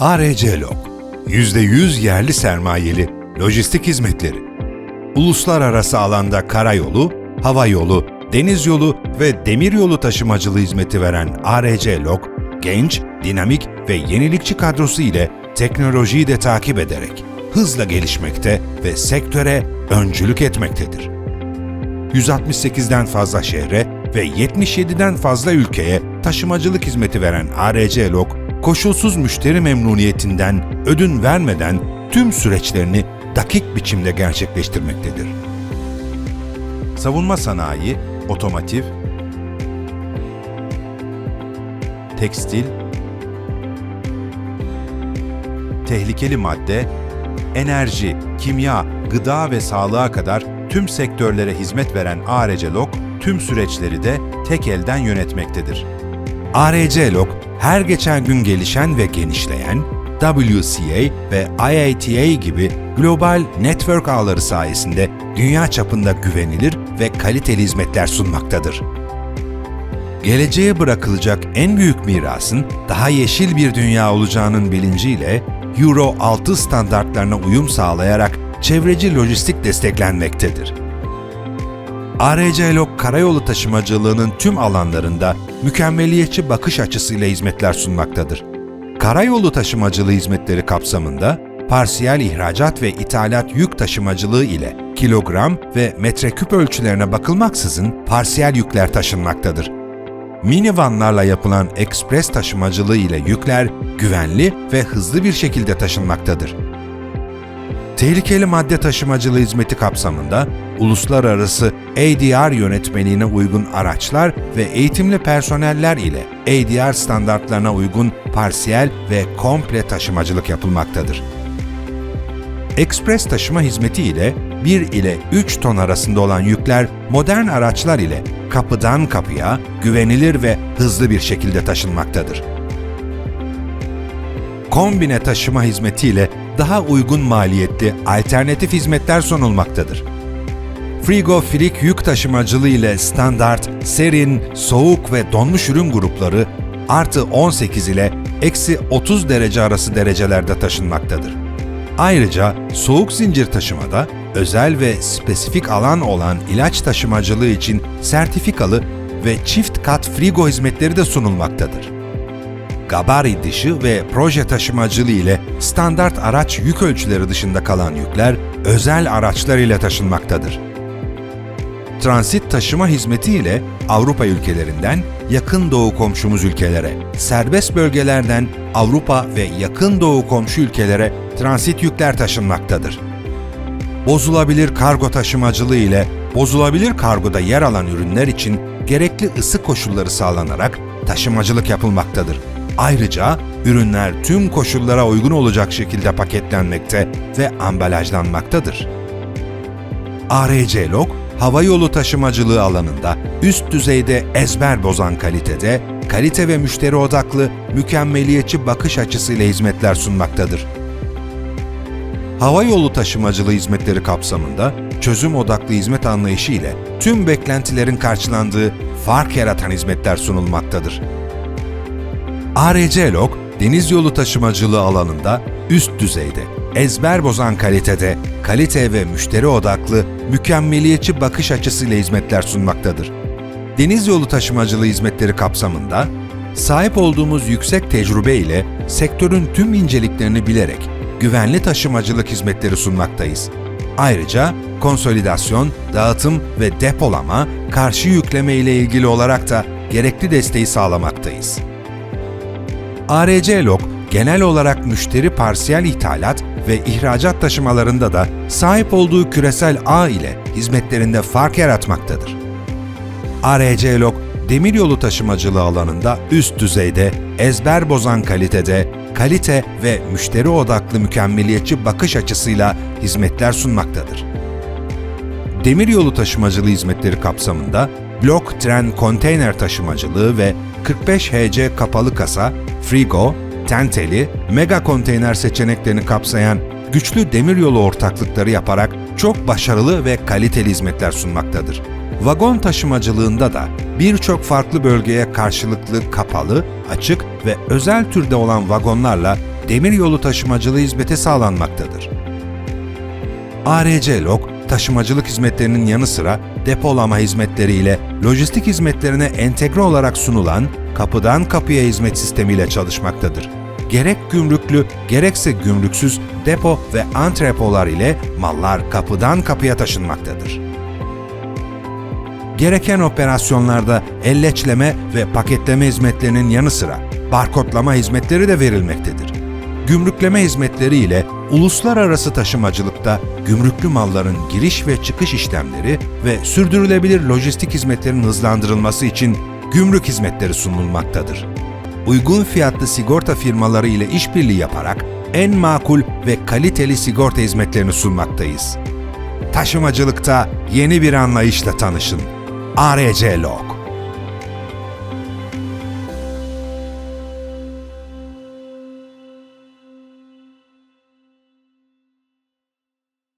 ARC Log, %100 yerli sermayeli lojistik hizmetleri. Uluslararası alanda karayolu, hava yolu, deniz yolu ve demir yolu taşımacılığı hizmeti veren ARC Log, genç, dinamik ve yenilikçi kadrosu ile teknolojiyi de takip ederek hızla gelişmekte ve sektöre öncülük etmektedir. 168'den fazla şehre ve 77'den fazla ülkeye taşımacılık hizmeti veren ARC Log, koşulsuz müşteri memnuniyetinden ödün vermeden tüm süreçlerini dakik biçimde gerçekleştirmektedir. Savunma sanayi, otomotiv, tekstil, tehlikeli madde, enerji, kimya, gıda ve sağlığa kadar tüm sektörlere hizmet veren ARC Log, tüm süreçleri de tek elden yönetmektedir. ARC Log, her geçen gün gelişen ve genişleyen, WCA ve IATA gibi global network ağları sayesinde dünya çapında güvenilir ve kaliteli hizmetler sunmaktadır. Geleceğe bırakılacak en büyük mirasın daha yeşil bir dünya olacağının bilinciyle Euro 6 standartlarına uyum sağlayarak çevreci lojistik desteklenmektedir. ARC Log karayolu taşımacılığının tüm alanlarında mükemmeliyetçi bakış açısıyla hizmetler sunmaktadır. Karayolu taşımacılığı hizmetleri kapsamında parsiyel ihracat ve ithalat yük taşımacılığı ile kilogram ve metreküp ölçülerine bakılmaksızın parsiyel yükler taşınmaktadır. Minivanlarla yapılan ekspres taşımacılığı ile yükler güvenli ve hızlı bir şekilde taşınmaktadır. Tehlikeli madde taşımacılığı hizmeti kapsamında uluslararası ADR yönetmeliğine uygun araçlar ve eğitimli personeller ile ADR standartlarına uygun parsiyel ve komple taşımacılık yapılmaktadır. Ekspres taşıma hizmeti ile 1 ile 3 ton arasında olan yükler modern araçlar ile kapıdan kapıya güvenilir ve hızlı bir şekilde taşınmaktadır. Kombine taşıma hizmetiyle daha uygun maliyetli alternatif hizmetler sunulmaktadır. Frigo Frik yük taşımacılığı ile standart, serin, soğuk ve donmuş ürün grupları artı 18 ile eksi 30 derece arası derecelerde taşınmaktadır. Ayrıca soğuk zincir taşımada özel ve spesifik alan olan ilaç taşımacılığı için sertifikalı ve çift kat frigo hizmetleri de sunulmaktadır. Gabari dışı ve proje taşımacılığı ile standart araç yük ölçüleri dışında kalan yükler özel araçlar ile taşınmaktadır. Transit taşıma hizmeti ile Avrupa ülkelerinden yakın doğu komşumuz ülkelere, serbest bölgelerden Avrupa ve yakın doğu komşu ülkelere transit yükler taşınmaktadır. Bozulabilir kargo taşımacılığı ile bozulabilir kargoda yer alan ürünler için gerekli ısı koşulları sağlanarak taşımacılık yapılmaktadır. Ayrıca ürünler tüm koşullara uygun olacak şekilde paketlenmekte ve ambalajlanmaktadır. ARC Log, hava yolu taşımacılığı alanında üst düzeyde ezber bozan kalitede, kalite ve müşteri odaklı, mükemmeliyetçi bakış açısıyla hizmetler sunmaktadır. Hava yolu taşımacılığı hizmetleri kapsamında çözüm odaklı hizmet anlayışı ile tüm beklentilerin karşılandığı fark yaratan hizmetler sunulmaktadır. ARC Log, deniz yolu taşımacılığı alanında üst düzeyde, ezber bozan kalitede, kalite ve müşteri odaklı, mükemmeliyetçi bakış açısıyla hizmetler sunmaktadır. Deniz yolu taşımacılığı hizmetleri kapsamında, sahip olduğumuz yüksek tecrübe ile sektörün tüm inceliklerini bilerek güvenli taşımacılık hizmetleri sunmaktayız. Ayrıca konsolidasyon, dağıtım ve depolama, karşı yükleme ile ilgili olarak da gerekli desteği sağlamaktayız. ARC Log, genel olarak müşteri parsiyel ithalat ve ihracat taşımalarında da sahip olduğu küresel ağ ile hizmetlerinde fark yaratmaktadır. ARC Log, demiryolu taşımacılığı alanında üst düzeyde, ezber bozan kalitede, kalite ve müşteri odaklı mükemmeliyetçi bakış açısıyla hizmetler sunmaktadır. Demiryolu taşımacılığı hizmetleri kapsamında blok tren konteyner taşımacılığı ve 45 HC kapalı kasa, frigo, tenteli, mega konteyner seçeneklerini kapsayan güçlü demiryolu ortaklıkları yaparak çok başarılı ve kaliteli hizmetler sunmaktadır. Vagon taşımacılığında da birçok farklı bölgeye karşılıklı kapalı, açık ve özel türde olan vagonlarla demiryolu taşımacılığı hizmeti sağlanmaktadır. ARC Log, taşımacılık hizmetlerinin yanı sıra depolama hizmetleriyle lojistik hizmetlerine entegre olarak sunulan kapıdan kapıya hizmet sistemiyle çalışmaktadır. Gerek gümrüklü gerekse gümrüksüz depo ve antrepolar ile mallar kapıdan kapıya taşınmaktadır. Gereken operasyonlarda elleçleme ve paketleme hizmetlerinin yanı sıra barkodlama hizmetleri de verilmektedir. Gümrükleme hizmetleri ile uluslararası taşımacılıkta gümrüklü malların giriş ve çıkış işlemleri ve sürdürülebilir lojistik hizmetlerin hızlandırılması için gümrük hizmetleri sunulmaktadır. Uygun fiyatlı sigorta firmaları ile işbirliği yaparak en makul ve kaliteli sigorta hizmetlerini sunmaktayız. Taşımacılıkta yeni bir anlayışla tanışın. ARC Log